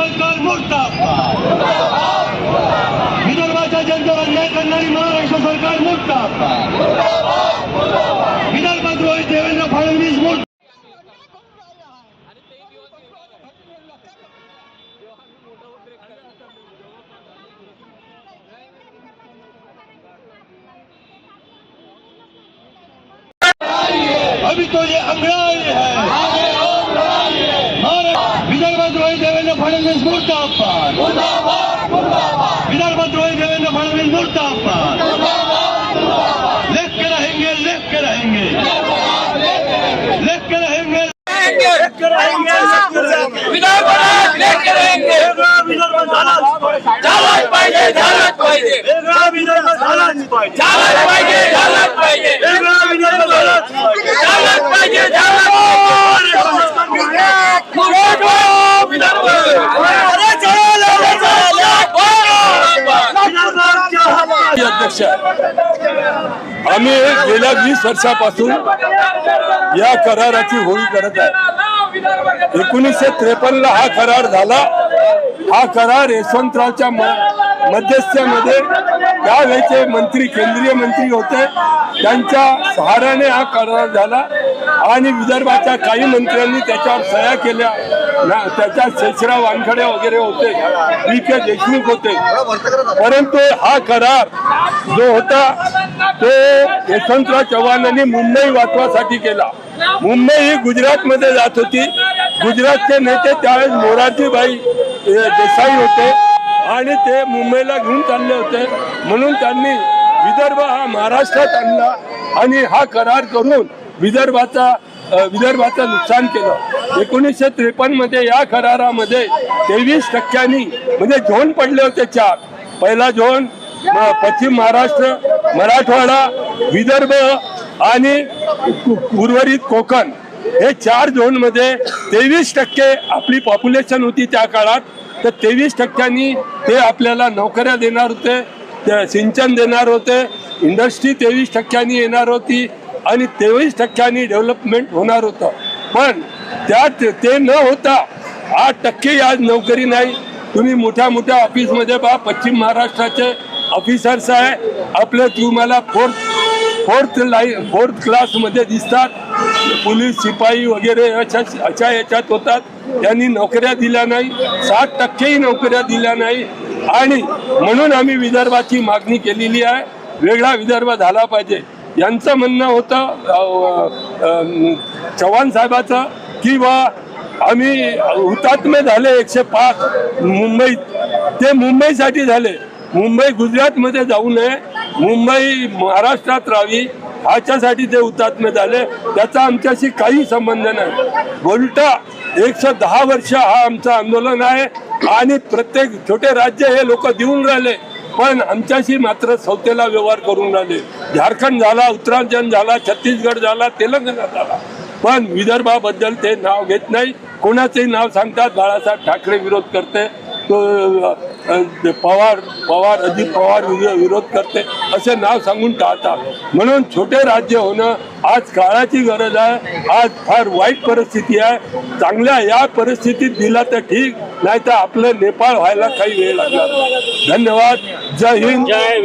सरकार मुर्दाबाद। विदर्भाच्या जनतेवर अन्याय करणारी महाराष्ट्र सरकार मुर्दाबाद। विदर्भद्रोही देवेंद्र फडणवीस मुर्दाबाद। अभी तो ये अंग्रेज़ है। विदर्भ विदर्भद्रोही देवेंद्र फडणवीस मुर्दाबाद विदर्भद्रोही देवेंद्र फडणवीस मुर्दाबाद लिख के रहेंगे लिख के रहेंगे लिख के रहेंगे लिख झालाच पाहिजे झालाच पाहिजे झालाच पाहिजे झालाच पाहिजे अध्यक्ष. आम्ही गेल्या वीस वर्षापासून या कराराची होळी करत आहे. एकोणीसशे त्रेपन्न ला हा करार झाला. हा करार यशवंतरावच्या म- मध्यस्थ्यामध्ये त्यावेळेचे मंत्री केंद्रीय मंत्री होते. त्यांच्या सहाऱ्याने हा करार झाला आणि विदर्भाच्या काही मंत्र्यांनी त्याच्यावर सह्या केल्या. ना- त्याच्यात शेषराव वानखडे वगैरे होते. बी के देशमुख होते. परंतु हा करार जो होता तो यशवंतराव चव्हाणांनी मुंबई वाचवासाठी केला. मुंबई ही गुजरातमध्ये जात होती. गुजरातचे नेते त्यावेळेस मोरारजीभाई देसाई होते आणि ते मुंबईला घेऊन चालले होते. म्हणून त्यांनी विदर्भ हा महाराष्ट्रात आणला आणि हा करार करून विदर्भाचा विदर्भाचं नुकसान केलं. एकोणीसशे त्रेपन्नमध्ये या करारामध्ये तेवीस टक्क्यांनी म्हणजे झोन पडले होते चार. पहिला झोन पश्चिम महाराष्ट्र मराठवाडा विदर्भ आणि उर्वरित कोकण. हे चार झोनमध्ये तेवीस टक्के आपली पॉप्युलेशन होती त्या काळात. तर तेवीस टक्क्यांनी ते आपल्याला नोकऱ्या देणार होते सिंचन देणार होते. इंडस्ट्री तेवीस टक्क्यांनी येणार होती. आणि तेवीस टक्क्यांनी डेव्हलपमेंट होणार होतं. पण त्यात ते न होता आठ टक्के आज नोकरी नाही. तुम्ही मोठ्या मोठ्या ऑफिसमध्ये पहा पश्चिम महाराष्ट्राचे ऑफिसर्स आहे. आपलं तुम्हाला फोर्थ फोर्थ लाईन फोर्थ क्लासमध्ये दिसतात. पोलीस शिपाई वगैरे अशा अशा याच्यात होतात. त्यांनी नोकऱ्या दिल्या नाही. सात टक्केही नोकऱ्या दिल्या नाही. आणि म्हणून आम्ही विदर्भाची मागणी केलेली आहे. वेगळा विदर्भ झाला पाहिजे. यांचं म्हणणं होतं चव्हाण साहेबाचं की बा आम्ही हुतात्मे झाले एकशे पाच मुंबईत. ते मुंबईसाठी झाले. मुंबई गुजरातमध्ये जाऊ नये. मुंबई महाराष्ट्रात राहावी. ह्याच्यासाठी ते हुतात्मे झाले. त्याचा आमच्याशी काही संबंध नाही. उलटा एकशे दहा वर्ष हा आमचं आंदोलन आहे आणि प्रत्येक छोटे राज्य हे लोक देऊन राहिले. पण आमच्याशी मात्र संस्थेला व्यवहार करून राहिले. झारखंड झाला उत्तराखंड झाला छत्तीसगड झाला तेलंगणा झाला. पण विदर्भाबद्दल ते नाव घेत नाही. कोणाचंही नाव सांगतात बाळासाहेब ठाकरे विरोध करते तो पवार पवार अजित पवार विरो- विरोध करते असे नाव सांगून टाळतात. म्हणून छोटे राज्य होणं आज काळाची गरज आहे. आज फार वाईट परिस्थिती आहे. चांगल्या या परिस्थितीत दिला तर ठीक नाही तर आपलं नेपाळ व्हायला काही वेळ लागणार. धन्यवाद. जय हिंद. जय